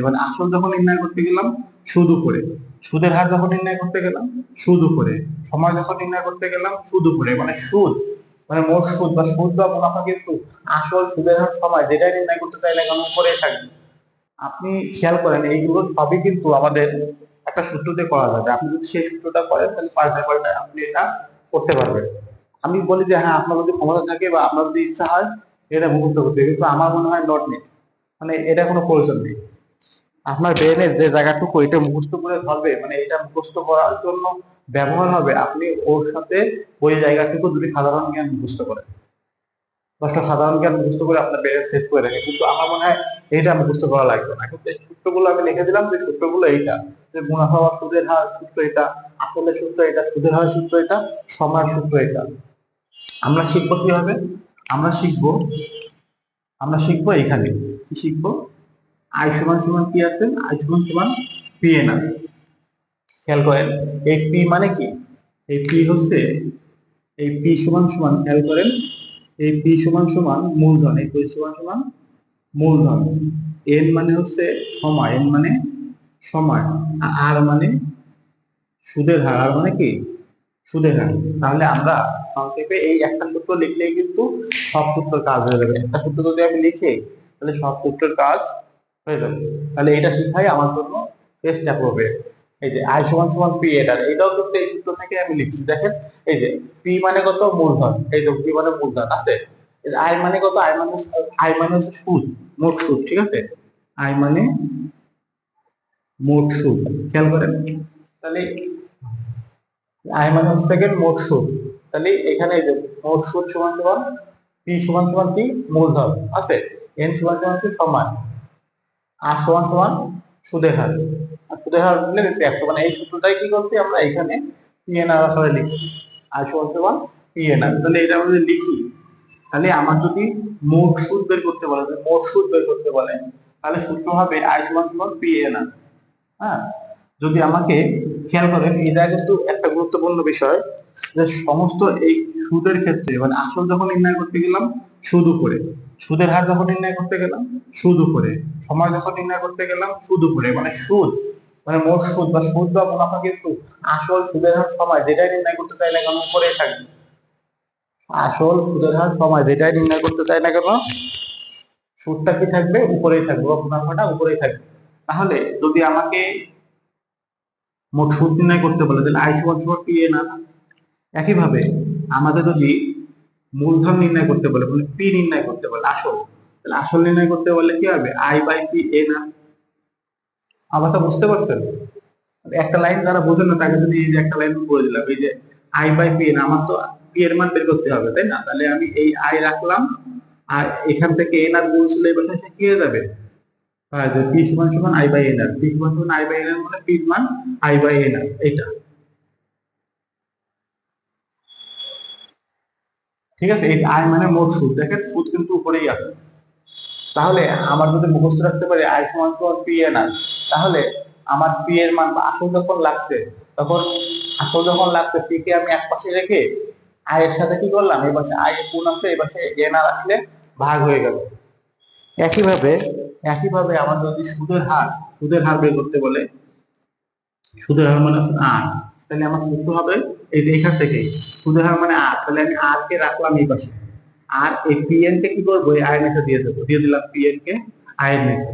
মানে আসল যখন নির্ণয় করতে গেলাম সুদ উপরে সুদের হার যখন নির্ণয় করতে গেলাম সুদ উপরে সময় যখন নির্ণয় করতে গেলাম সুদ উপরে মানে সুদ মানে মোট সুদ বা সুদ বা মুনাফা কিন্তু আসল সুদের হার সময় যেটাই নির্ণয় করতে চাইলে এখন উপরেই থাকবে। আপনি খেয়াল করেন, এইগুলো সবই কিন্তু আমাদের একটা সূত্রতে করা যাবে। আপনি যদি সেই সূত্রটা করেন, তাহলে পাল্টায় পাল্টায় আপনি এটা করতে পারবেন। আমি বলি যে হ্যাঁ আপনার যদি ক্ষমতা থাকে বা আপনার যদি ইচ্ছা হয়, এটা মুখস্থ করতে কিন্তু আমার মনে হয় নট নেই মানে এটা কোনো প্রয়োজন নেই। আপনার ব্রেনের যে জায়গাটুকু এটা মুখস্থ করে ধরবে মানে এটা মুখস্থ করার জন্য ব্যবহার হবে, আপনি ওর সাথে ওই জায়গাটুকু যদি সাধারণ জ্ঞান মুখস্থ করেন। দশটা সাধারণ জ্ঞান মুখস্থ করে আপনার ব্রেনে সেভ করে রাখে। কিন্তু আমার মনে হয় এইটা মুখস্থ করা লাগবে না। কিন্তু এই সূত্রগুলো আমি লিখে দিলাম, যে সূত্রগুলো এইটা, যে মুনাফা বা সুদের হার সূত্র এটা আসলের সূত্র এটা, সুদের হার সূত্র এটা, সময়ের সূত্র এটা। আমরা শিখব কীভাবে? আমরা শিখব আমরা শিখব এখানে। কি শিখব? আই সমান সমান কি আছে? আই সমান সমান পি এন আর খেয়াল করেন, এই পি মানে কি? এই পি হচ্ছে, এই পি সমান সমান, খেয়াল করেন, এই পি সমান সমান মূলধন, এই পি সমান সমান মূলধন। এন মানে হচ্ছে সময় এন মানে সময়, আর মানে সুদের হার আর মানে কি? সুদের হার। তাহলে আমরা সংক্ষেপে এই একটা সূত্র লিখলেই কিন্তু সব সূত্রের কাজ হয়ে যাবে। একটা সূত্র যদি আমি লিখি, তাহলে সব সূত্রের কাজ হয়ে যাবে। তাহলে এটা শিখাই আমার জন্য বেস্ট অ্যাপ্রোপ্রিয়েট এই যে আই সমান সমান পি এটার এটাও কিন্তু এই সূত্র থেকে আমি লিখছি। দেখেন, এই যে পি মানে কত? মূলধন। এই যে পি মানে মূলধন, আছে? আই মানে কত? আই মানে আই মানে হচ্ছে সুদ, মোট সুদ, ঠিক আছে? আই মানে মোট সুদ, খেয়াল করেন। তাহলে আই মানে হচ্ছে মোট সুদ। তাহলে এখানে এই যে মোট সুদ সমান সমান পি সমান সমান কি মূলধন, আছে? এন সমান সমান সমান। আর সমান সমান সুদের হার আর সুদের হার দিচ্ছি একশো। মানে এই সূত্রটাই কি করছি আমরা এখানে পিএনআর আকারে লিখছি। আর সমান সমান পিএনআর তাহলে এটা আমরা যদি লিখি, তাহলে আমার যদি মোট সুদ বের করতে বলে মোট সুদ বের করতে বলে, তাহলে সূত্র হবে আই সমান সমান পিএনআর হ্যাঁ? যদি আমাকে খেয়াল করেন, এটা কিন্তু একটা গুরুত্বপূর্ণ বিষয় যে সমস্ত এই সুদের ক্ষেত্রে মানে আসল যখন নির্ণয় করতে গেলাম সুদ উপরে, সুদের হার যখন নির্ণয় করতে গেলাম সুদ উপরে। সময় যখন নির্ণয় করতে গেলাম সুদ উপরে মানে সুদ মানে মোট সুদ, বা সুদ বা মুনাফা কিন্তু আসল সুদের হার সময় যেটাই নির্ণয় করতে চাই না কেন উপরেই থাকবে। আসল সুদের হার সময় যেটাই নির্ণয় করতে চাই না কেন সুদটা কি থাকবে? উপরেই থাকবে, বা মুনাফাটা উপরেই থাকবে। তাহলে যদি আমাকে মোট সুদ নির্ণয় করতে বলে, তাহলে আই সমান সমান পি এন আর একইভাবে আমাদের যদি মূলধন নির্ণয় করতে বলে মানে পি নির্ণয় করতে বলে, আসল আসল নির্ণয় করতে বললে কি হবে? I by P N R আবার তো বুঝতে পারছেন? একটা লাইন যারা বোঝেন না, তাকে যদি এই যে একটা লাইন বলে দিলাম, এই যে আই বাই পি এন আমার তো পি এর মান বের করতে হবে, তাই না? তাহলে আমি এই আই রাখলাম, আর এখান থেকে এন আর গুণ ছিল এই পাশে কি হয়ে যাবে? পি সমান সমান I by N R P সমান সমান আই বাই এন আর মানে পি মান আই বাই এন আর এটা ঠিক আছে? এই আই মানে মোট সুদ দেখেন সুদ কিন্তু উপরেই আছে। তাহলে আমার যদি মুখস্থ রাখতে পারি, আই সমান সমান পি এন আর তাহলে আমার পি এর মান আসল যখন লাগছে, তখন আসল যখন লাগছে পি কে আমি এক পাশে রেখে আই এর সাথে কি করলাম? এই পাশে আই গুণ আছে, এই পাশে এন আর আসলে ভাগ হয়ে গেল। একইভাবে একইভাবে আমার যদি সুদের হার সুদের হার বের করতে বলে, সুদের হার মানে হচ্ছে আট তাহলে আমার সূত্র হবে এই এখান থেকেই সুদের হার মানে আর তাহলে আমি আর কে রাখলাম এই পাশে। আর এই পিএন কে কি করব? এই আয়ের নিচে দিয়ে দেবো। দিয়ে দিলাম পিএন কে আয়ের নিচে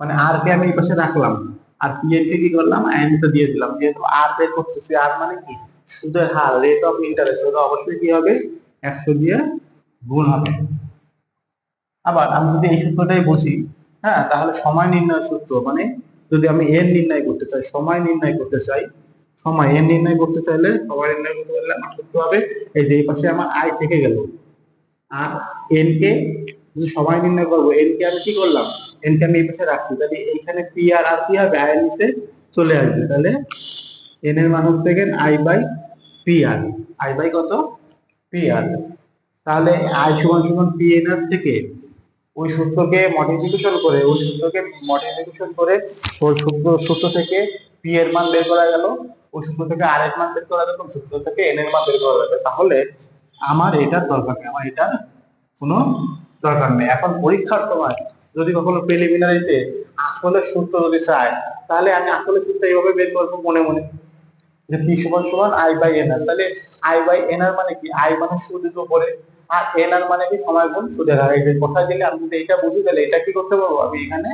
মানে আর কে আমি এই পাশে রাখলাম। আর পিএন কে কি করলাম? আয়ের নিচে দিয়ে দিলাম। যেহেতু আর বের করতেছি আর মানে কি? সুদের হার রেট অফ ইন্টারেস্ট ওটা অবশ্যই কি হবে? একশো দিয়ে গুণ হবে। আবার আমি যদি এই সূত্রটাই বুঝি হ্যাঁ তাহলে সময় নির্ণয় সূত্র মানে যদি আমি এর নির্ণয় করতে চাই, সময় নির্ণয় করতে চাই, সময় এর নির্ণয় করতে চাইলে, সময় নির্ণয় করতে চাইলে আমার সূত্র হবে, এই যে এই পাশে আমার আয় থেকে গেল। আর এন কে সময় নির্ণয় করব এন কে আমি কি করলাম? এন কে আমি এই পাশে রাখছি, তাহলে এইখানে পি আর আর কি হবে আয়ের নিচে চলে আসবে, তাহলে এন এর মান হচ্ছে I by P R I by কত? পি আর তাহলে আই সমান সমান পি এন আর থেকে ওই সূত্রকে মডিফিকেশন করে, ওই সূত্রকে মডিফিকেশন করে ওই সূত্র সূত্র থেকে পি এর মান বের করা গেল, ওই সূত্র থেকে আর এর মান বের করা গেল, সূত্র থেকে এন এর মান বের করা যাবে তাহলে আমার এটার দরকার নেই, আমার এটার কোনো দরকার নেই। এখন পরীক্ষার সময় যদি কখনো প্রিলিমিনারিতে আসলে সূত্র যদি চায়, তাহলে আমি আসলে সূত্র এইভাবে বের করব মনে মনে। যে পি সমান সমান আই বাই এন আর তাহলে আই বাই এন আর মানে কি? আই মানে সুদের উপরে আর এন আর মানে কি? সময় গুণ সুদের হার। এই কথা গেলে আমি যদি এটা বুঝি, তাহলে এটা কি করতে পারব? আমি এখানে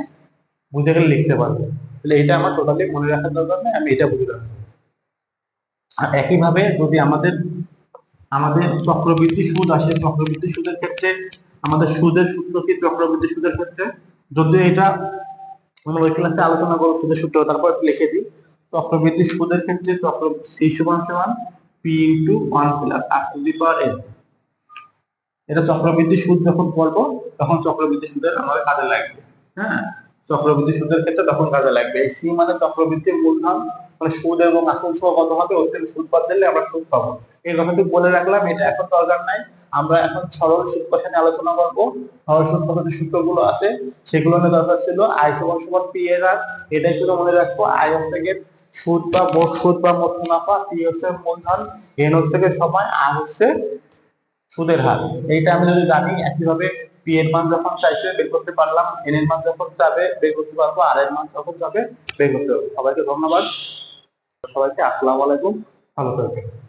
বুঝে গেলে লিখতে পারব। তাহলে এটা আমার টোটালি মনে রাখার দরকার নেই, আমি এটা বুঝে রাখব আর একইভাবে যদি আমাদের আমাদের চক্রবৃদ্ধি সুদ আসে। চক্রবৃদ্ধি সুদের ক্ষেত্রে আমাদের সুদের সূত্র কি? চক্রবৃদ্ধি সুদের ক্ষেত্রে যদি এটা আমরা ওই ক্লাসে আলোচনা করব সুদের সূত্র, তারপর লিখে দিই। চক্রবৃদ্ধি সুদের ক্ষেত্রে সমান সমান P into one plus R to the power N এটা চক্রবৃদ্ধি সুদ যখন করব, তখন চক্রবৃদ্ধি সুদের আমাদের কাজে লাগবে। হ্যাঁ? চক্রবৃদ্ধি সুদের ক্ষেত্রে তখন কাজে লাগবে। এই সি মানে চক্রবৃদ্ধির মূলধন মানে সুদ এবং আসল সহ কত হবে? ওর থেকে সুদ বাদ দিলে আমরা সুদ পাবো। কথাটি বলে রাখলাম, এটা এখন দরকার নাই। আমরা এখন সরল কথা নিয়ে আলোচনা করব। সরল যে সূত্রগুলো আছে, সেগুলো নিয়ে দরকার ছিল আই সমান সমান পি এর আর এটাই শুধু মনে রাখব আই হচ্ছে সুদ বা মোট, সুদ বা মোট মুনাফা পি হচ্ছে মূলধন এন হচ্ছে সময় আর হচ্ছে সুদের হার। এইটা আমি যদি জানি, একইভাবে পি এর মান যখন চাইছে, বের করতে পারলাম এন এর মান যখন চাবে, বের করতে পারব আর এর মান যখন চাবে, বের করতে পারব সবাইকে ধন্যবাদ। সবাইকে আসসালামু আলাইকুম। ভালো থাকবেন।